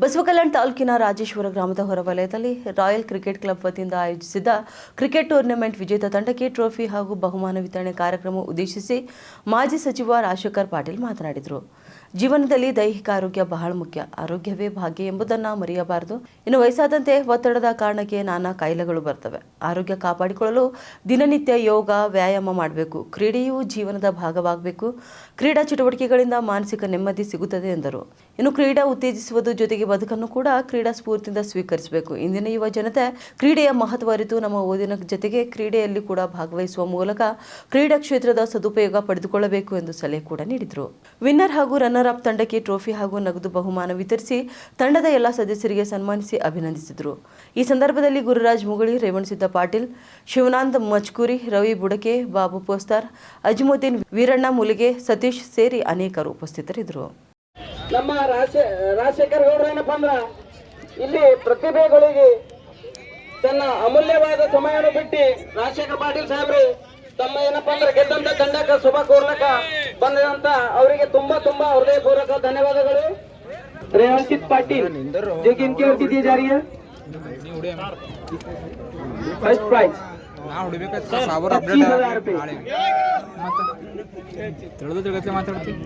ಬಸವಕಲ್ಯಾಣ ತಾಲೂಕಿನ ರಾಜೇಶ್ವರ ಗ್ರಾಮದ ಹೊರವಲಯದಲ್ಲಿ ರಾಯಲ್ ಕ್ರಿಕೆಟ್ ಕ್ಲಬ್ ವತಿಯಿಂದ ಆಯೋಜಿಸಿದ್ದ ಕ್ರಿಕೆಟ್ ಟೂರ್ನಮೆಂಟ್ ವಿಜೇತ ತಂಡಕ್ಕೆ ಟ್ರೋಫಿ ಹಾಗೂ ಬಹುಮಾನ ವಿತರಣೆ ಕಾರ್ಯಕ್ರಮ ಉದ್ದೇಶಿಸಿ ಮಾಜಿ ಸಚಿವ ರಾಜಶೇಖರ್ ಪಾಟೀಲ್ ಮಾತನಾಡಿದರು. ಜೀವನದಲ್ಲಿ ದೈಹಿಕ ಆರೋಗ್ಯ ಬಹಳ ಮುಖ್ಯ. ಆರೋಗ್ಯವೇ ಭಾಗ್ಯ ಎಂಬುದನ್ನು ಮರೆಯಬಾರದು. ಇನ್ನು ವಯಸ್ಸಾದಂತೆ ಒತ್ತಡದ ಕಾರಣಕ್ಕೆ ನಾನಾ ಕಾಯಿಲೆಗಳು ಬರ್ತವೆ. ಆರೋಗ್ಯ ಕಾಪಾಡಿಕೊಳ್ಳಲು ದಿನನಿತ್ಯ ಯೋಗ, ವ್ಯಾಯಾಮ ಮಾಡಬೇಕು. ಕ್ರೀಡೆಯು ಜೀವನದ ಭಾಗವಾಗಬೇಕು. ಕ್ರೀಡಾ ಚಟುವಟಿಕೆಗಳಿಂದ ಮಾನಸಿಕ ನೆಮ್ಮದಿ ಸಿಗುತ್ತದೆ ಎಂದರು. ಇನ್ನು ಕ್ರೀಡಾ ಉತ್ತೇಜಿಸುವುದು ಜೊತೆಗೆ ಬದುಕನ್ನು ಕೂಡ ಕ್ರೀಡಾ ಸ್ಫೂರ್ತಿಯಿಂದ ಸ್ವೀಕರಿಸಬೇಕು. ಇಂದಿನ ಯುವ ಜನತೆ ಕ್ರೀಡೆಯ ಮಹತ್ವ ಅರಿತು ನಮ್ಮ ಓದಿನ ಜೊತೆಗೆ ಕ್ರೀಡೆಯಲ್ಲಿ ಕೂಡ ಭಾಗವಹಿಸುವ ಮೂಲಕ ಕ್ರೀಡಾ ಕ್ಷೇತ್ರದ ಸದುಪಯೋಗ ಪಡೆದುಕೊಳ್ಳಬೇಕು ಎಂದು ಸಲಹೆ ಕೂಡ ನೀಡಿದರು. ವಿನ್ನರ್ ಹಾಗೂ ರನ್ನರ್ ಅಪ್ ತಂಡಕ್ಕೆ ಟ್ರೋಫಿ ಹಾಗೂ ನಗದು ಬಹುಮಾನ ವಿತರಿಸಿ ತಂಡದ ಎಲ್ಲ ಸದಸ್ಯರಿಗೆ ಸನ್ಮಾನಿಸಿ ಅಭಿನಂದಿಸಿದರು. ಈ ಸಂದರ್ಭದಲ್ಲಿ ಗುರುರಾಜ್ ಮುಗುಳಿ ರೇವಣಸಿದ್ದ ಪಾಟೀಲ್, ಶಿವನಾಂದ್ ಮಚ್ಕೂರಿ ರವಿ ಬುಡಕೆ, ಬಾಬು ಪೋಸ್ತಾರ್, ಅಜ್ಮುದ್ದೀನ್ ವೀರಣ್ಣ ಮುಲಿಗೆ, ಸತೀಶ್ ಸೇರಿ ಅನೇಕರು ಉಪಸ್ಥಿತರಿದ್ದರು. ನಮ್ಮ ರಾಜಶೇ ರಾಜಶೇಖರ್ ಗೌಡ್ರ ಏನಪ್ಪ ಅಂದ್ರ, ಇಲ್ಲಿ ಪ್ರತಿಭೆಗಳಿಗೆ ತನ್ನ ಅಮೂಲ್ಯವಾದ ಸಮಯವನ್ನು ಬಿಟ್ಟು ರಾಜಶೇಖರ್ ಪಾಟೀಲ್ ಸಾಹೇಬ್ರು ತಮ್ಮ ಏನಪ್ಪ ಅಂದ್ರೆ ಗೆದ್ದಂತ ತಂಡಕ್ಕೆ ಶುಭ ಕೋರ್ಲಕ ಬಂದಂತ ಅವರಿಗೆ ತುಂಬಾ ತುಂಬಾ ಹೃದಯಪೂರ್ವಕ ಧನ್ಯವಾದಗಳು. ರೇವಂತಿತ್ ಪಾಟೀಲ್ ಜೋಗಿ ಇನ್ಕೆ ಫಸ್ಟ್ ಪ್ರೈಸ್ ನಾ ಹುಡುಬೇಕಾಯ್ತು ಸಾವಿರ ಅಪ್ಡೇಟ್ ನಾಳೆ. ಮತ್ತೆ? ತಿಳಿದು ತಿಳಿದ ಮಾತಾಡ್ತೀನಿ